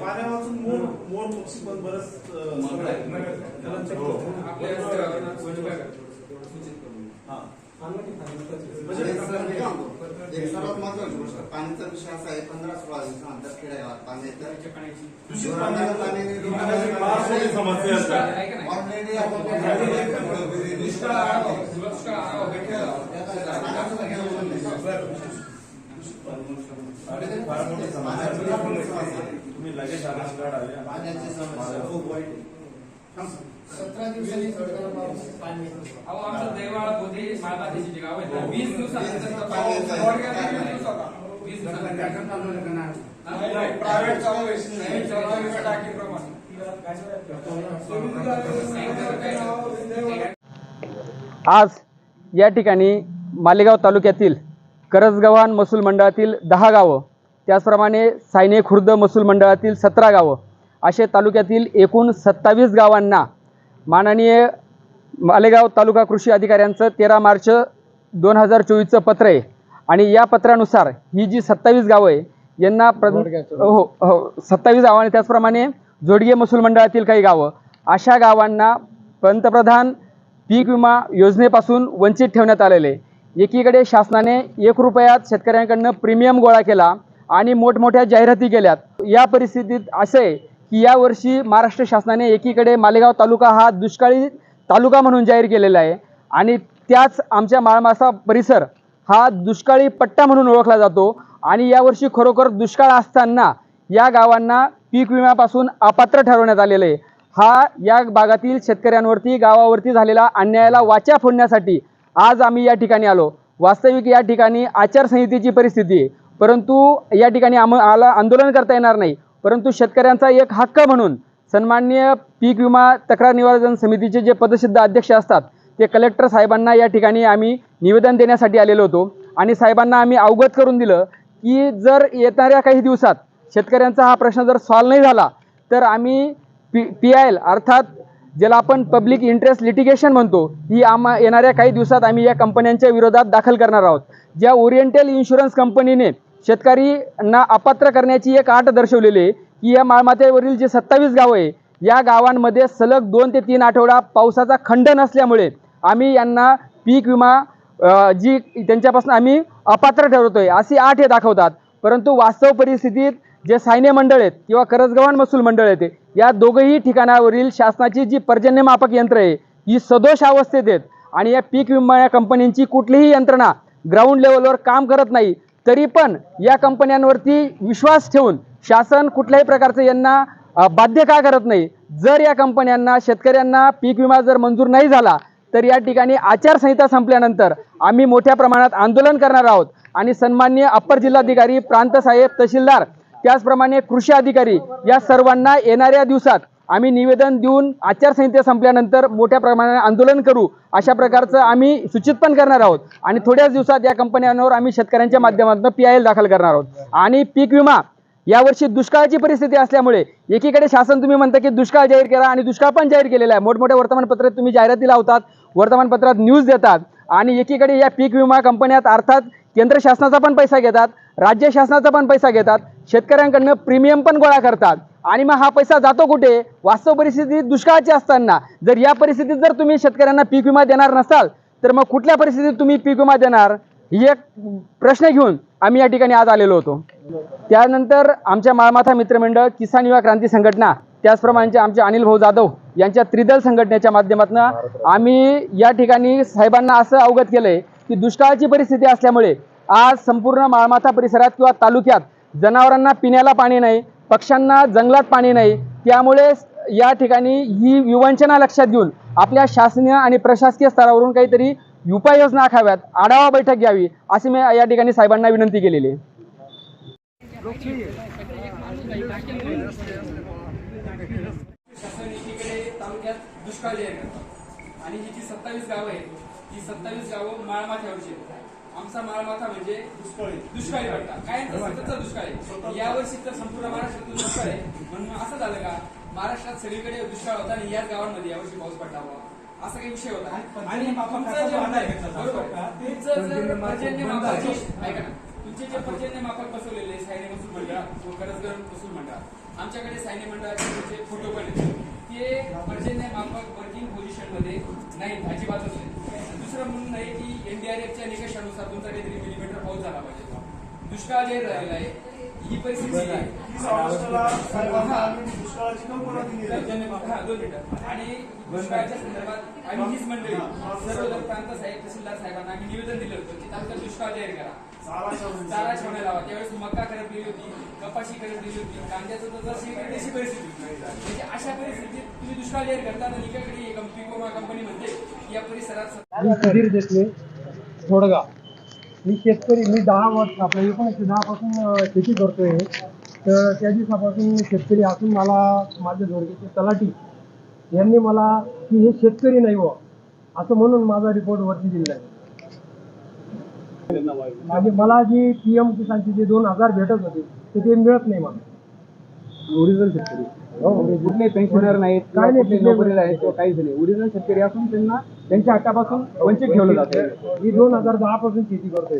पाण्यापासून मोर मोर पक्षी पण बरंच अं, त्याला सर्वात महत्वाची गोष्ट पाण्याचा विषय असा आहे पंधरा सोळा दिवसानंतर खेडेगावात पाणी येतं पाणी- समस्या आहे. तुम्ही लगेच आधार कार्ड आले पाण्याची समस्या खूप वाईट आहे. सतरा दिवसांनी. अहो आमचं दैवाळ बोधे जे गाव ना, वीस. वीस. नाही, नाही. नाही, टाकीप्रमाणे. आज या ठिकाणी मालेगाव तालुक्यातील करजगव्हाण महसूल मंडळातील दहा गावं त्याचप्रमाणे सायने खुर्द महसूल मंडळातील सतरा गावं असे तालुक्यातील एकूण सत्तावीस गावांना माननीय मालेगाव तालुका कृषी अधिकाऱ्यांचं तेरा मार्च दोन हजार चोवीसचं पत्र आहे. आणि या पत्रानुसार ही जी सत्तावीस गावं आहे यांना प्र हो हो सत्तावीस गावं आणि त्याचप्रमाणे जोडगे महसूल मंडळातील काही गावं अशा गावांना पंतप्रधान पीक विमा योजनेपासून वंचित ठेवण्यात आलेले एकीकडे शासनाने एक रुपयात शेतकऱ्यांकडनं प्रीमियम गोळा केला आणि मोठमोठ्या जाहिराती केल्यात. या परिस्थितीत असं आहे की यावर्षी महाराष्ट्र शासनाने एकीकडे मालेगाव तालुका हा दुष्काळी तालुका म्हणून जाहीर केलेला आहे. आणि त्याच आमच्या माळमासा परिसर हा दुष्काळी पट्टा म्हणून ओळखला जातो. आणि यावर्षी खरोखर दुष्काळ असताना या गावांना पीक विम्यापासून अपात्र ठरवण्यात आलेलं आहे. हा या भागातील शेतकऱ्यांवरती गावावरती झालेला अन्यायाला वाचा फोडण्यासाठी आज आम्ही या ठिकाणी आलो. वास्तविक या ठिकाणी आचारसंहितेची परिस्थिती आहे. परंतु या ठिकाणी आम आला आंदोलन करता येणार नाही. परंतु शेतकऱ्यांचा एक हक्क म्हणून सन्माननीय पीक विमा तक्रार निवारण समितीचे जे पदसिद्ध अध्यक्ष असतात ते कलेक्टर साहेबांना या ठिकाणी आम्ही निवेदन देण्यासाठी आलेलो होतो. आणि साहेबांना आम्ही अवगत करून दिलं की जर येणाऱ्या काही दिवसात शेतकऱ्यांचा हा प्रश्न जर सॉल्व नाही झाला तर आम्ही पी पी आय एल अर्थात ज्याला आपण पब्लिक इंटरेस्ट लिटिगेशन म्हणतो ही आम्हा येणाऱ्या काही दिवसात आम्ही या कंपन्यांच्या विरोधात दाखल करणार आहोत. ज्या ओरिएंटल इन्शुरन्स कंपनीने शेतकरींना अपात्र करण्याची एक आट दर्शवलेली आहे की या माळमातेवरील जे सत्तावीस गावं आहे या गावांमध्ये सलग दोन ते तीन आठवडा पावसाचा खंड नसल्यामुळे आम्ही यांना पीक विमा जी त्यांच्यापासून आम्ही अपात्र ठरवतोय अशी आठ हे दाखवतात. परंतु वास्तव परिस्थितीत जे सायने मंडळ आहेत किंवा करजगव्हाण महसूल मंडळ आहेत या दोघंही ठिकाणावरील शासनाची जी पर्जन्यमापक यंत्र आहे ही सदोष अवस्थेत आहेत. आणि या पीक विमा या कंपनींची कुठलीही यंत्रणा ग्राउंड लेवलवर काम करत नाही तरी पण या कंपन्यांवरती विश्वास ठेवून शासन कुठल्याही प्रकारचं यांना बाध्य का करत नाही? जर या कंपन्यांना शेतकऱ्यांना पीक विमा जर मंजूर नाही झाला तर या ठिकाणी आचारसंहिता संपल्यानंतर आम्ही मोठ्या प्रमाणात आंदोलन करणार आहोत. आणि सन्मान्य अप्पर जिल्हाधिकारी प्रांतसाहेब तहसीलदार त्याचप्रमाणे कृषी अधिकारी या सर्वांना येणाऱ्या दिवसात आम्ही निवेदन देऊन आचारसंहिता संपल्यानंतर मोठ्या प्रमाणात आंदोलन करू अशा प्रकारचं आम्ही सूचित पण करणार आहोत. आणि थोड्याच दिवसात या कंपन्यांवर आम्ही शेतकऱ्यांच्या माध्यमातून पी आय एल दाखल करणार आहोत. आणि पीक विमा यावर्षी दुष्काळाची परिस्थिती असल्यामुळे एकीकडे शासन तुम्ही म्हणता की दुष्काळ जाहीर केला आणि दुष्काळ पण जाहीर केलेला आहे. मोठमोठ्या वर्तमानपत्रात तुम्ही जाहिराती लावतात वर्तमानपत्रात न्यूज देतात. आणि एकीकडे या पीक विमा कंपन्यात अर्थात केंद्र शासनाचा पण पैसा घेतात राज्य शासनाचा पण पैसा घेतात शेतकऱ्यांकडनं प्रीमियम पण गोळा करतात. आणि मग हा पैसा जातो कुठे? वास्तव परिस्थिती दुष्काळाची असताना. जर या परिस्थितीत जर तुम्ही शेतकऱ्यांना पीक विमा देणार नसाल तर मग कुठल्या परिस्थितीत तुम्ही पीक विमा देणार? ही एक प्रश्न घेऊन आम्ही या ठिकाणी आज आलेलो होतो. त्यानंतर आमच्या माळमाथा मित्रमंडळ किसान युवा क्रांती संघटना त्याचप्रमाणे आमचे अनिल भाऊ जाधव यांच्या त्रिदल संघटनेच्या माध्यमातून आम्ही या ठिकाणी साहेबांना असं अवगत केलंय की दुष्काळाची परिस्थिती असल्यामुळे आज संपूर्ण माळमाथा परिसरात किंवा तालुक्यात जनावरांना पिण्याला पाणी नाही पक्ष्यांना जंगलात पाणी नाही त्यामुळे या ठिकाणी ही विवंचना लक्षात घेऊन आपल्या शासनीय आणि प्रशासकीय स्तरावरून काहीतरी उपाययोजना आखाव्यात आढावा बैठक घ्यावी अशी मी या ठिकाणी साहेबांना विनंती केलेली आहे. शासन एकीकडे तालुक्यात दुष्काळ जाहीर करतात आणि ही जी सत्तावीस गावं आहेत ही सत्तावीस गावं माळमाथ्यावरची आहेत. आमचा माळमाथा म्हणजे दुष्काळी. दुष्काळी पडता काय सततचा दुष्काळ आहे. यावर्षी तर संपूर्ण महाराष्ट्रातून दुष्काळ आहे. म्हणून असं झालं का महाराष्ट्रात सगळीकडे दुष्काळ होता आणि याच गावांमध्ये यावर्षी पाऊस पडला बुवा. असा काही विषय होता. आणि तुमचं जे म्हणणं आहे, बरोबर. आहे. तुमचं जर पर्जन्य मापाची ऐका ना. तुमचे जे पर्जन्य मापक बसवलेले सायने महसूल मंडळ व करजगर महसूल मंडळ आमच्याकडे सायने मंडळाचे फोटो पण आहेत. ते पर्जन्य मापक वर्किंग पोझिशनमध्ये नाहीत अजिबातच नाही. दुसरं म्हणून आहे की एनडीआरएफच्या निकषानुसार तुमचा काहीतरी मिलीमीटर पाऊस झाला पाहिजे. दुष्काळ जाहीर झालेला आहे ही परिस्थिती. आणि दुष्काळाच्या संदर्भात आम्ही हीच मंडळी. सर्व प्रांत साहेब तहसीलदार साहेबांना आम्ही निवेदन दिलं होतं की तात्काळ दुष्काळ जाहीर करा. चारा छावणी. चारा छावण्या लावा त्यावेळेस मका करपलेली होती कपाशी करपलेली होती कांद्याचं तर जशी इकडे तशी परिस्थिती. म्हणजे अशा परिस्थितीत तुम्ही दुष्काळ जाहीर करता निकाकडे पिकोमा कंपनी म्हणते की या परिसरात मी सुधीर देशले थोडगा मी शेतकरी मी दहा वर्ष आपल्या एकोणीसशे दहापासून अं, शेती करतोय. तर त्या दिवसापासून शेतकरी असून मला माझ्या जोडगेचे तलाठी. यांनी मला की हे शेतकरी नाही व असं म्हणून माझा रिपोर्ट वरती दिला आहे. म्हणजे मला जी पी एम किसानचे जे दोन हजार भेटत होते तर ते मिळत नाही मला. ओरिजिनल शेतकरी. कुठले पेन्शनर नाहीत काय नाही, नोकरीला आहेत किंवा काहीच नाही. ओरिजिनल शेतकरी असून त्यांना त्यांच्या हक्कापासून वंचित ठेवलं जातं. मी दोन हजार दहा पासून शेती करतोय.